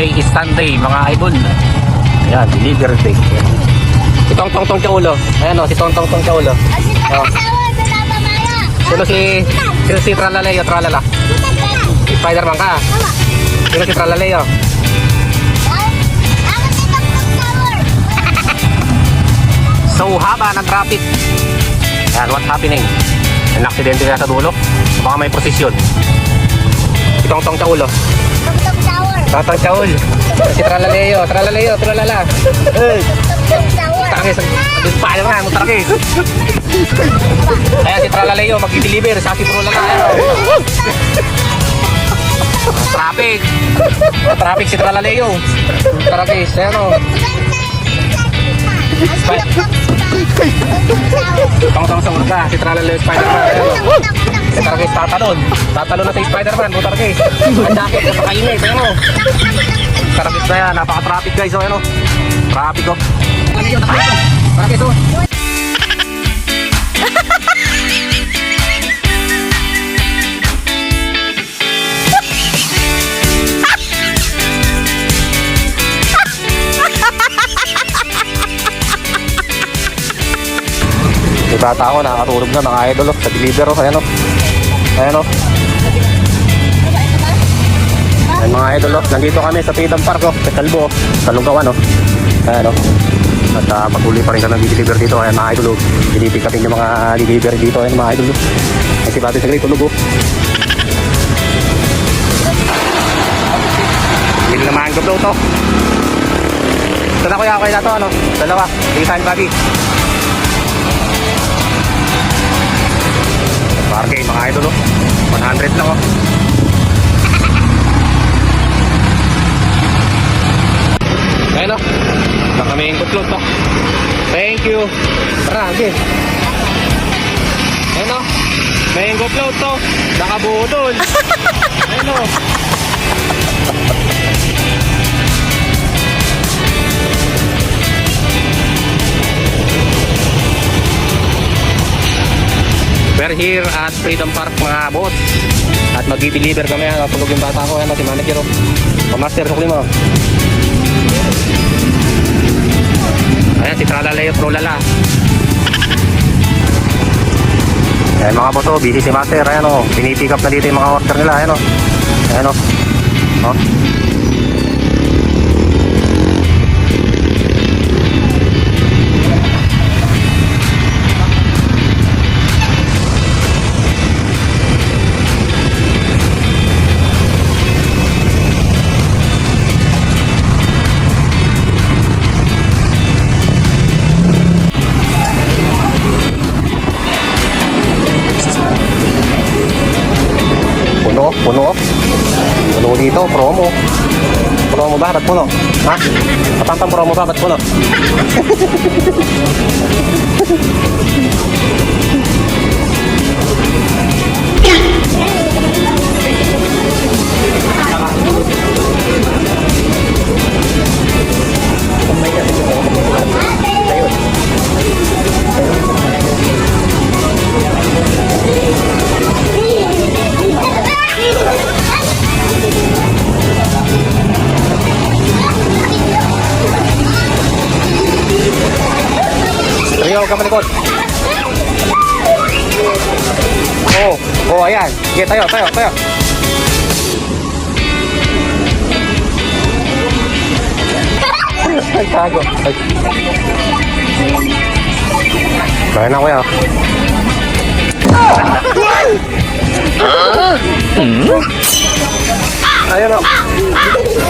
Today is Sunday, mga idol. Ayan, delivery day. Si Tong Tong Tong Chaulo. Ayan o, si Tong Tong Tong Chaulo. Oh. Sino si... Sino si Tralaleo, Tralala? Spider-Man ka. Sino si Tralaleo? So haba ng traffic. Ayan, what's happening? May aksidente kaya sa dulo. Baka may prosesyon. Si Tong Tong Chaulo. Tong Tong Chaul. Si Tralaleo, Tralaleo, Tralala. Hey! Tangis, ang pala nga, mo tangis. Kaya si Tralaleo mag-deliver sa si Tralala. Traffic. Traffic si Tralaleo. Traffic, ayan o. Tong tong sa ka, si Tralaleo Spider-Man. Ayan o. Si Traffic tatalon. Tatalon na si Spider-Man, mo Traffic. Ang jacket, napakainit, ayan o. Traffic na yan, napaka-traffic guys, o, ayan o. Traffic o. Traffic o. bata ko nakakatulog na mga idol oh, sa deliver oh, ayan oh. Ayan oh. Ayan mga idol nandito kami sa Freedom Park oh, sa Kalbo sa Lunggawan oh. Ayan oh. At uh, patuloy pa rin kami deliver dito, ayan mga idol. Pinipick natin yung mga deliver dito, ayan mga idol oh. Ay si Bati Sagli tulog oh. Bili na mango blow to. Ito na kuya, okay na to ano? Dalawa, big time 100 lang oh. Ayun oh. Baka may ingot to. Thank you. Tara, okay. Ayun oh. May ingot to. Nakabudol. Ayun oh. We're here at Freedom Park mga boss. At mag-deliver kami. Ano, tulog yung bata ko. Ano, si manager. Oh. Pamaster ko mo. Ayan, si Tralaleo Trolala. Ayan mga boss, oh, busy si Master. Ayan o, oh, pinipick up na dito yung mga order nila. Ayan o. Oh. Ayan o. Oh. Puno, puno. Puno dito, promo. Promo ba? Ba't puno? Ha? Patantang promo ba? Ba't puno? Rio, ka malikot. Oh, oh, ayan. Sige, tayo, tayo, tayo. Ay, tago. Ay. Kaya na, kuya. Ayan o. Ayan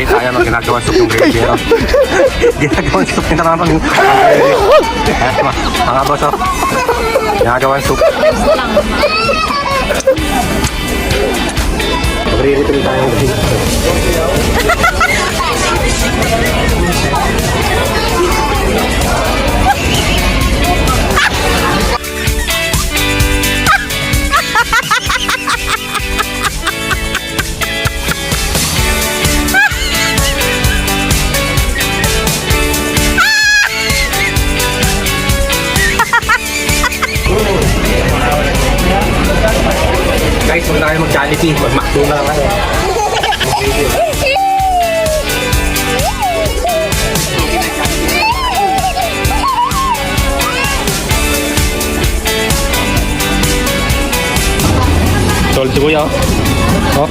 Makakita yan ang ginagawang soup yung gravy. Ano? ginagawang soup yung naman yung mga, boss, oh. Ginagawang soup. Magriritin tayo kayo mag-Jollibee. Mag-McDo na lang kayo. Solid si Kuya. Oh. Oh.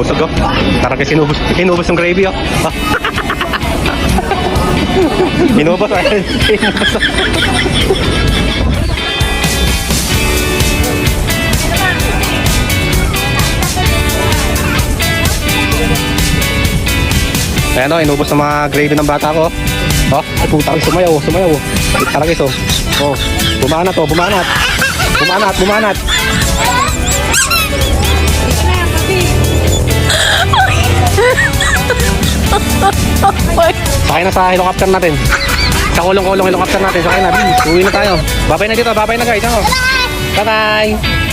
Busog oh. Parang kasi inubos, inubos yung gravy oh. Ah. Inubos ah. Ayan o, inubos ng mga gravy ng bata ko. Oh, ay puta ko, sumayaw, sumayaw. Tara guys, oh. Oh, bumanat oh, bumanat. Bumanat, bumanat. Sakay na sa helicopter natin. Sa kulong-kulong helicopter natin. Sakay na. Uwi na tayo. Babay na dito, babay na guys. Ano? Bye-bye.